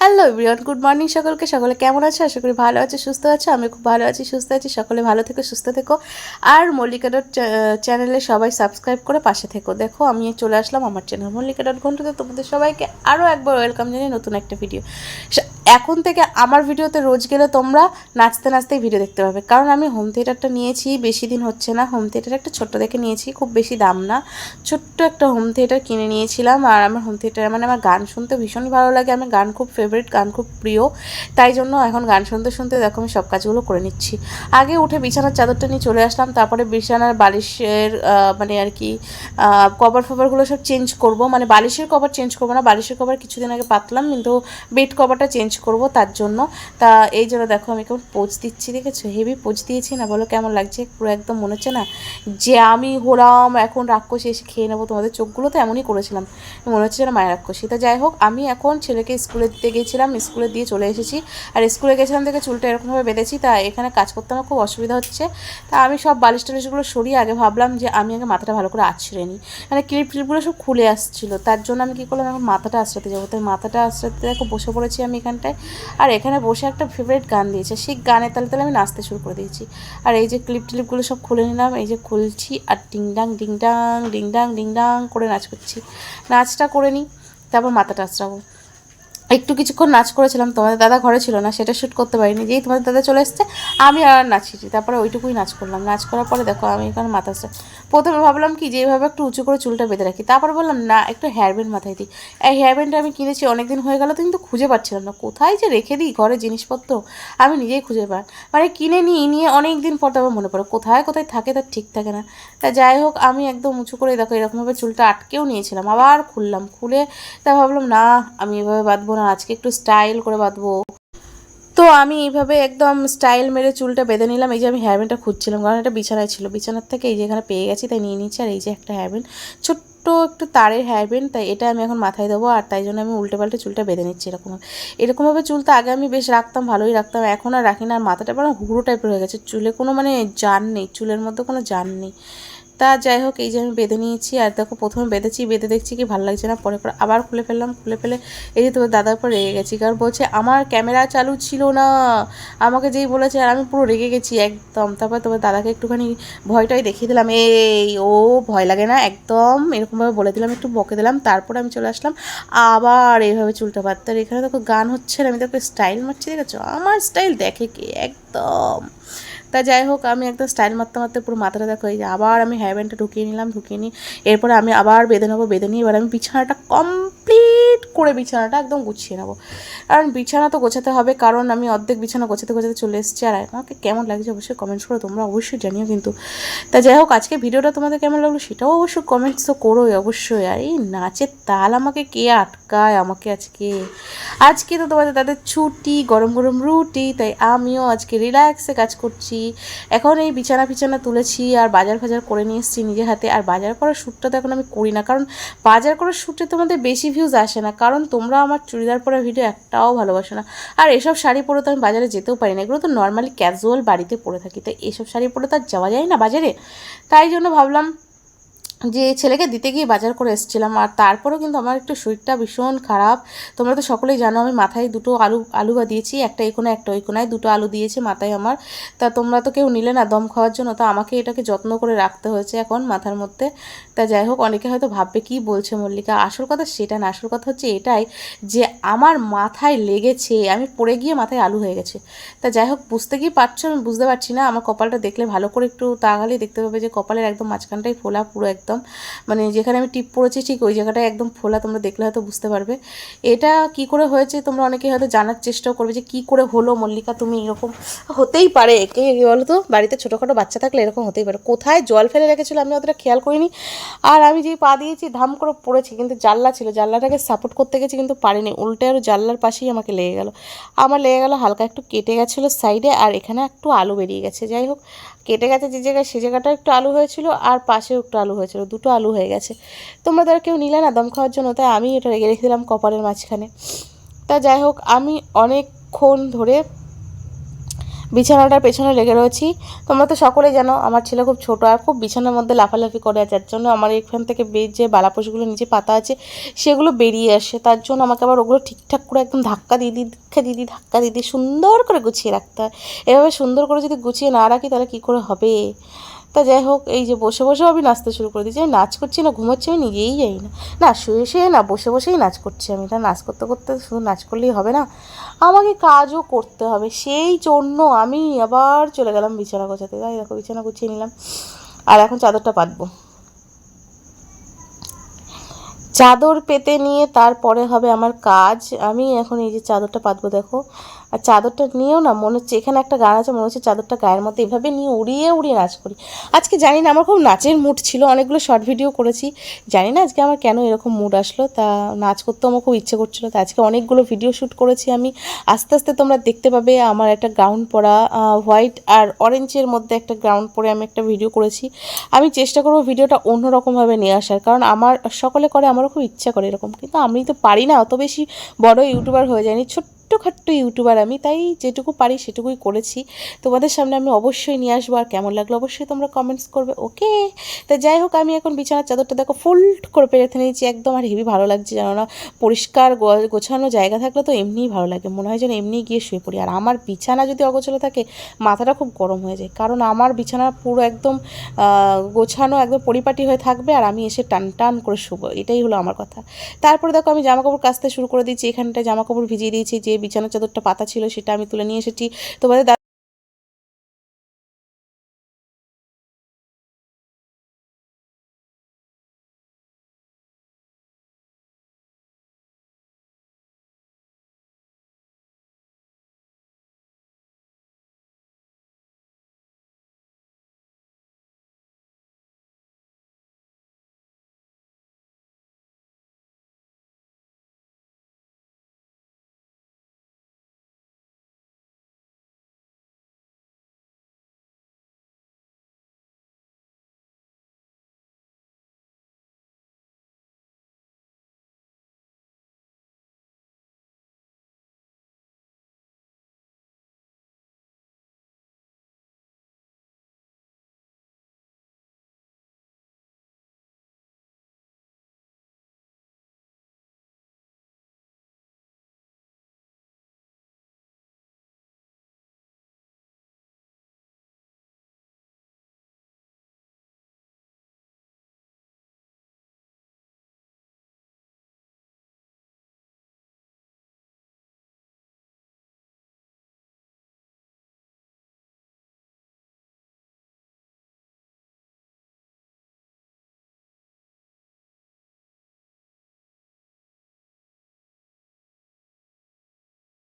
Hello everyone good morning সকলকে। সকলে কেমন আছে? আশা করি ভালো আছে, সুস্থ আছে। আমি খুব ভালো আছি, সুস্থ আছি। সকলে ভালো থেকো, সুস্থ থেকো। আর মল্লিকা ডট চ্যানেলে সবাই সাবস্ক্রাইব করে পাশে থেকো। দেখো, আমি চলে আসলাম আমার চ্যানেল মল্লিকা ডট ঘন্টাতে। তোমাদের সবাইকে আরও একবার ওয়েলকাম জানিয়ে নতুন একটা ভিডিও এখন থেকে আমার ভিডিওতে রোজ গেলে তোমরা নাচতে নাচতেই ভিডিও দেখতে পাবে। কারণ আমি হোম থিয়েটারটা নিয়েছি, বেশি দিন হচ্ছে না। হোম থিয়েটার একটা ছোট্ট দেখে নিয়েছি, খুব বেশি দাম না। ছোট্ট একটা হোম থিয়েটার কিনে নিয়েছিলাম আর আমার হোম থিয়েটার মানে আমার গান শুনতে ভীষণ ভালো লাগে। আমার গান খুব ফেভারিট গান খুব প্রিয়। তাই জন্য এখন গান শুনতে শুনতে দেখো আমি সব কাজগুলো করে নিচ্ছি। আগে উঠে বিছানার চাদরটা নিয়ে চলে আসলাম, তারপরে বিছানার বালিশের মানে আর কি কভার ফভারগুলো সব চেঞ্জ করব। মানে বালিশের কভার চেঞ্জ করব না, বালিশের কভার কিছুদিন আগে পাতলাম, কিন্তু বেড কভারটা চেঞ্জ করব, তার জন্য তা এই জন্য দেখো আমি কেমন পোজ দিচ্ছি, দেখেছ? হেভি পোজ দিয়েছি না, বলো কেমন লাগছে? পুরো একদম মনে হচ্ছে না যে আমি হলাম, এখন রাক্ষসী এসে খেয়ে নেব তোমাদের চোখগুলো, তো এমনই করেছিলাম। মনে হচ্ছে যেন মায়ের রাক্ষসী। তা যাই হোক, আমি এখন ছেলেকে স্কুলে দিতে গিয়েছিলাম স্কুলে দিয়ে চলে এসেছি। আর স্কুলে গেছিলাম থেকে চুলটা এরকমভাবে বেঁধেছি, তা এখানে কাজ করতে আমার খুব অসুবিধা হচ্ছে। তা আমি সব বালিশ টালিশগুলো সরিয়ে আগে ভাবলাম যে আমি আগে মাথাটা ভালো করে আছড়ে নিই। মানে ক্লিপ ক্লিপগুলো সব খুলে আসছিল, তার জন্য আমি কী করলাম, এখন মাথাটা আশ্রাতে যাব। তাই মাথাটা আশ্রাতে দেখো বসে পড়েছি আমি এখানটায়। আর এখানে বসে একটা ফেভারিট গান দিয়েছে। সেই গানের তালে তালে আমি নাচতে শুরু করে দিয়েছি। আর এই যে ক্লিপ টিলিপগুলো সব খুলে নিলাম, এই যে খুলছি আর ডিংডাং ডিংডাং ডিংডাং ডিংডাং করে নাচ করছি। নাচটা করে নিই, তারপর মাথা আশ্রাবো একটু কিছুক্ষণ নাচ করেছিলাম, তোমাদের দাদা ঘরে ছিল না, সেটা শ্যুট করতে পারিনি। যেই তোমাদের দাদা চলে এসছে, আমি আর নাচিছি। তারপরে ওইটুকুই নাচ করলাম। নাচ করার পরে দেখো, আমি এখানে মাথা আসছে। প্রথমে ভাবলাম কি যেভাবে একটু উঁচু করে চুলটা বেঁধে রাখি। তারপর বললাম, না, একটু হেয়ার ব্যান্ড মাথায় দিই। এই হেয়ার ব্যান্ডটা আমি কিনেছি অনেক দিন হয়ে গেল কিন্তু খুঁজে পাচ্ছিলাম না। কোথায় যে রেখে দিই ঘরে জিনিসপত্র, আমি নিজেই খুঁজে পাই। মানে কিনে নিই, নিয়ে অনেক দিন পর তারপর মনে পড়ে, কোথায় কোথায় থাকে তার ঠিক থাকে না। তা যাই হোক, আমি একদম উঁচু করে দেখো, এরকমভাবে চুলটা আটকেও নিয়েছিলাম। আবার খুললাম, খুলে তা ভাবলাম, না, আমি এভাবে বাঁধবো না, আজকে একটু স্টাইল করে বাঁধবো। তো আমি এইভাবে একদম স্টাইল মেরে চুলটা বেঁধে নিলাম। এই যে আমি হেয়ারব্যান্ডটা খুঁজছিলাম, কারণ এটা বিছানায় ছিল। বিছানার থেকে এই যে এখানে পেয়ে গেছি, তাই নিয়ে নিচ্ছি আর এই যে একটা হেয়ারব্যান্ড ছোট্ট একটু তারের হেয়ারব্যান্ড তাই এটা আমি এখন মাথায় দেবো। আর তাই জন্য আমি উল্টে পাল্টে চুলটা বেঁধে নিচ্ছি এরকম এরকমভাবে চুলটা আগে আমি বেশ রাখতাম, ভালোই রাখতাম। এখন আর রাখি না। আর মাথাটা বরং হুড়ো টাইপের হয়ে গেছে। চুলে কোনো মানে জান নেই, চুলের মধ্যে কোনো জান নেই। তা যাই হোক, এই যে আমি বেঁধে নিয়েছি আর দেখো প্রথমে বেঁধেছি, বেঁধে দেখছি কি ভালো লাগছে না, পরে পরে আবার খুলে ফেললাম, খুলে ফেলে এই যে তোমার দাদার পর রেগে গেছি, কারণ বলছে আমার ক্যামেরা চালু ছিল না, আমাকে যেই বলেছে আর আমি পুরো রেগে গেছি একদম। তারপর তোমার দাদাকে একটুখানি ভয়টাই দেখিয়ে দিলাম, এই, ও ভয় লাগে না, একদম। এরকমভাবে বলে দিলাম, একটু বকে দিলাম, তারপর আমি চলে আসলাম। আবার এইভাবে চুলটা আর এখানে দেখো গান হচ্ছে না, আমি দেখো স্টাইল মারছি, দেখেছ? আমার স্টাইল দেখে কে? একদম। তা যাই হোক, আমি একদম স্টাইল মারতে মারতে পুরো মাথাটা দেখো, এই যে আবার আমি হেয়ার ব্যান্ডটা ঢুকিয়ে নিলাম, ঢুকিয়ে নিই এরপরে আমি আবার বেঁধে নেব, বেঁধে নিয়ে এবার আমি বিছানাটা কমপ্লিট করে বিছানাটা একদম গুছিয়ে নেব। কারণ বিছানা তো গোছাতে হবে, কারণ আমি অর্ধেক বিছানা গোছাতে গোছাতে চলে এসেছি। আর আমাকে কেমন লাগছে অবশ্যই কমেন্টস করো তোমরা অবশ্যই জানিও কিন্তু। তা যাই হোক, আজকে ভিডিওটা তোমাদের কেমন লাগল সেটাও অবশ্যই কমেন্টস তো করোই অবশ্যই। আর এই নাচের তাল আমাকে কে আটকায় আমাকে আজকে? আজকে তো তোমাদের তাদের ছুটি, গরম গরম রুটি, তাই আমিও আজকে রিল্যাক্সে কাজ করছি। এখন এই বিছানা ফিছানা তুলেছি আর বাজার ফাজার করে নিয়ে এসেছি নিজের হাতে। আর বাজার করার শ্যুটটা তো এখন আমি করি না, কারণ বাজার করার শ্যুটে তোমাদের বেশি ভিউজ আসে না। কারণ তোমরা আমার চুড়িদার পরা ভিডিও একটাও ভালোবাসো না। আর এসব শাড়ি পরে তো আমি বাজারে যেতেও পারি না। এগুলো তো নর্মালি ক্যাজুয়াল বাড়িতে পরে থাকি। তো এসব শাড়ি পরে তো আর যাওয়া যায় না বাজারে? তাই জন্য ভাবলাম যে ছেলেকে দিতে গিয়ে বাজার করে এসেছিলাম, আর তারপরেও কিন্তু আমার একটু শরীরটা ভীষণ খারাপ। তোমরা তো সকলেই জানো, আমি মাথায় দুটো আলু আলু বা দিয়েছি, একটা এই একটা ওই কোনায় দুটো আলু দিয়েছে মাথায় আমার। তা তোমরা তো কেউ নিলে না দম খাওয়ার জন্য, তো আমাকে এটাকে যত্ন করে রাখতে হয়েছে এখন মাথার মধ্যে। তা যাই হোক, অনেকে হয়তো ভাববে, কি বলছে মল্লিকা? আসল কথা সেটা না, আসল কথা হচ্ছে এটাই যে আমার মাথায় লেগেছে, আমি পড়ে গিয়ে মাথায় আলু হয়ে গেছে। তা যাই হোক, বুঝতে গিয়ে পারছ? আমি বুঝতে পারছি না, আমার কপালটা দেখলে ভালো করে একটু তাকালে দেখতে পাবে যে কপালের একদম মাঝখানটাই ফোলা পুরো একদম। মানে যেখানে আমি টিপ পড়েছি ঠিক ওই জায়গাটায় একদম ফোলা, তোমরা দেখলে হয়তো বুঝতে পারবে। এটা কি করে হয়েছে তোমরা অনেকে হয়তো জানার চেষ্টাও করবে যে, কি করে হলো মল্লিকা, তুমি এরকম? হতেই পারে। কে বলো তো বাড়িতে ছোটোখাটো বাচ্চা থাকলে এরকম হতেই পারে। কোথায় জল ফেলে রেখেছিল আমি অতটা খেয়াল করিনি। আর আমি যেই পা দিয়েছি, ধাম করে পড়েছি, কিন্তু জানলা ছিল। জানলাটাকে সাপোর্ট করতে গেছি, কিন্তু পারিনি। উল্টে আর জানলার পাশেই আমাকে লেগে গেল। আমার লেগে গেল, হালকা একটু কেটে গেছিল সাইডে আর এখানে একটু আলু বেরিয়ে গেছে। যাই হোক কেটে গেছে যে জায়গায়, সে জায়গাটা একটু আলু হয়েছিল আর পাশেও একটু আলু হয়েছিল। দুটো আলু হয়ে গেছে। তোমরা তো আর কেউ নিলে না দম খাওয়ার জন্য, তাই আমি এটা রেখে রেখে দিলাম কপালের মাঝখানে। তা যাই হোক, আমি অনেকক্ষণ ধরে বিছানাটার পেছনে লেগে রয়েছি। তোমরা তো সকলেই জানো, আমার ছেলে খুব ছোট আর খুব বিছানার মধ্যে লাফালাফি করে যার জন্য আমার এখান থেকে বেশ যে বালাপোষগুলো নিচে পাতা আছে, সেগুলো বেরিয়ে আসে। তার জন্য আমাকে আবার ওগুলো ঠিকঠাক করে একদম ধাক্কা দিয়ে দিই, ধাক্কা দিয়ে দিই, ধাক্কা দিদি সুন্দর করে গুছিয়ে রাখতে হয়। এভাবে সুন্দর করে যদি গুছিয়ে না রাখি, তাহলে কী করে হবে? তা যাই হোক, এই যে বসে বসেও আমি নাচতে শুরু করে দিয়েছি। আমি নাচ করছি না, ঘুমোচ্ছি, আমি নিজেই যাই না। না, শুয়ে শুয়ে না, বসে বসেই নাচ করছি আমি। তা নাচ করতে করতে শুধু নাচ করলেই হবে না, আমাকে কাজও করতে হবে। সেই জন্য আমি আবার চলে গেলাম বিছানা গোছাতে। তাই দেখো, বিছানা গুছিয়ে নিলাম। আর এখন চাদরটা পাতবো। চাদর পেতে নিয়ে তারপরে হবে আমার কাজ। আমি এখন এই যে চাদরটা পাতবো, দেখো। আর চাদরটা নিয়েও না, মনে হচ্ছে এখানে একটা গান আছে, মনে হচ্ছে চাদরটা গায়ের মধ্যে এভাবে নিয়ে উড়িয়ে উড়িয়ে নাচ করি। আজকে জানি না, আমার খুব নাচের মুড ছিল, অনেকগুলো শর্ট ভিডিও করেছি। জানি না আজকে আমার কেন এরকম মুড আসলো, তা নাচ করতে আমার খুব ইচ্ছে করছিল, তা আজকে অনেকগুলো ভিডিও শ্যুট করেছি আমি। আস্তে আস্তে তোমরা দেখতে পাবে আমার একটা গ্রাউন্ড পরা হোয়াইট আর অরেঞ্জের মধ্যে একটা গ্রাউন্ড পরে আমি একটা ভিডিও করেছি। আমি চেষ্টা করব ভিডিওটা অন্যরকমভাবে নিয়ে আসার, কারণ আমার, সকলে করে, আমারও খুব ইচ্ছা করে এরকম, কিন্তু আমি তো পারি না, অত বেশি বড় ইউটিউবার হয়ে যায়নি ছোট্টখাট্ট ইউটিউবার আমি, তাই যেটুকু পারি সেটুকুই করেছি। তোমাদের সামনে আমি অবশ্যই নিয়ে আসব, আর কেমন লাগল অবশ্যই তোমরা কমেন্টস করবে ওকে তা যাই হোক, আমি এখন বিছানার চাদরটা দেখো ফুল্ড করে পেরেতে নিয়েছি, একদম আর হেভি ভালো লাগছে জানো না। পরিষ্কার গোছানো জায়গা থাকলে তো এমনিই ভালো লাগে, মনে হয় যেন এমনি গিয়ে শুয়ে পড়ি। আর আমার বিছানা যদি অগোছালো থাকে, মাথাটা খুব গরম হয়ে যায়, কারণ আমার বিছানা পুরো একদম গোছানো একদম পরিপাটি হয়ে থাকবে, আর আমি এসে টান টান করে শুবো, এটাই হলো আমার কথা। তারপরে দেখো আমি জামা কাপড় কাচতে শুরু করে দিয়েছি, এখানটায় জামা কাপড় ভিজিয়ে দিয়েছি, যে বিছানার চাদরটা পাতা ছিল সেটা আমি তুলে নিয়ে এসেছি। তোমাদের